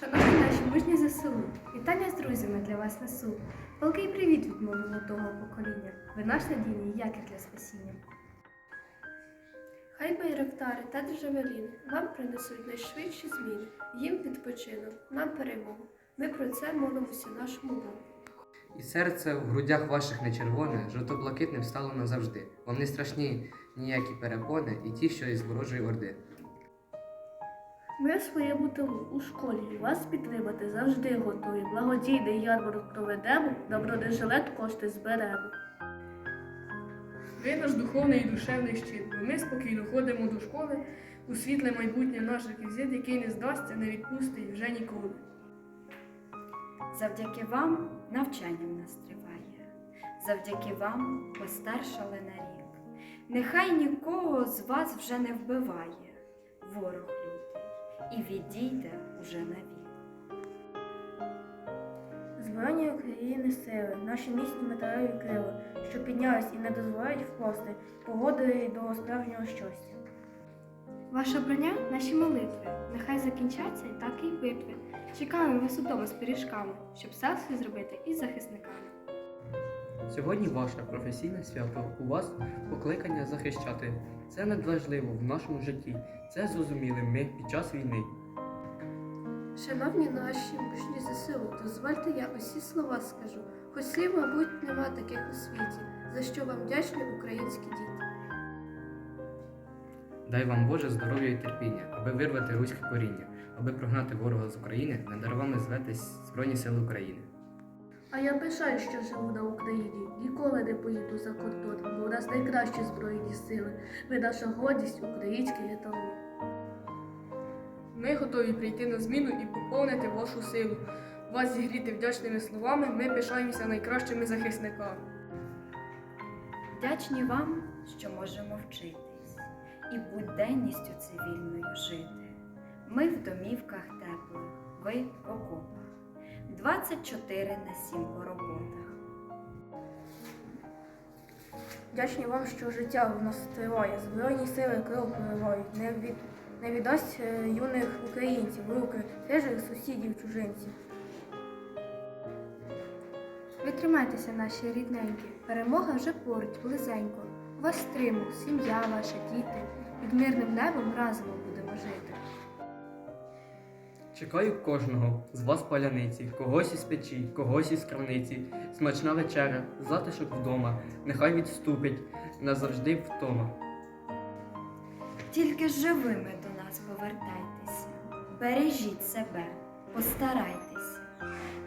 Шановні наші мужні ЗСУ, вітання з друзями для вас несу. Палкий привіт від молодого покоління. Ви наш надійний якір для спасіння. Хай байрактари та джавеліни вам принесуть найшвидші зміни. Їм відпочинок, нам перемогу. Ми про це молимося нашому Богу. І серце в грудях ваших не червоне, жовто-блакитним стало назавжди. Вам не страшні ніякі перепони і ті, що із ворожої орди. Ми своєму тилу у школі вас підтримати завжди готові. Благодійний ярмарок проведемо, на бронежилет кошти зберемо. Ви наш духовний і душевний щит, бо ми спокійно ходимо до школи у світле майбутнє наш реквізит, який не здасться, не відпустить вже ніколи. Завдяки вам навчання в нас триває, завдяки вам постаршали на рік. Нехай нікого з вас вже не вбиває, ворог і відійде уже навік. Збройні України сили, наші міцні металеві крила, що піднялись і не дозволяють впасти, погоди до справжнього щастя. Ваша броня наші молитви. Нехай закінчаться і так і битви. Чекаємо вас удома з пиріжками, щоб селфі зробити із захисниками. Сьогодні ваше професійне свято. У вас покликання захищати. Це надважливо в нашому житті. Це зрозуміли ми під час війни. Шановні наші мужні ЗСУ, дозвольте я усі слова скажу. Хоч слів, мабуть, нема таких у світі, за що вам вдячні українські діти. Дай вам Боже здоров'я і терпіння, аби вирвати руське коріння, аби прогнати ворога з України, над даровами зветись Збройні Сили України. А я пишаю, що живу на Україні. Ніколи не поїду за кордон, бо у нас найкращі збройні сили. Ви наша гордість, український еталон. Ми готові прийти на зміну і поповнити вашу силу. Вас зігріти вдячними словами, ми пишаємося найкращими захисниками. Вдячні вам, що можемо вчитись і буденністю цивільною жити. Ми в домівках теплих, ви в окопах, 24 на 7 по роботах. Вдячні вам, що життя в нас триває. Збройні сили кров проривають. Не, від, не віддасть е, юних українців руки хижих сусідів чужинців. Ви тримайтеся, наші рідненькі. Перемога вже поруч, близенько. У вас стриму, сім'я ваша, діти. Під мирним небом разом будемо жити. Чекаю кожного з вас паляниці, когось із печі, когось із крамниці, смачна вечеря, затишок вдома, нехай відступить назавжди втома. Тільки живими до нас повертайтеся, бережіть себе, постарайтеся,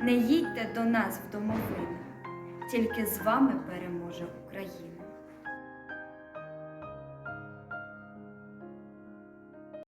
не їдьте до нас в домовину, тільки з вами переможе Україна.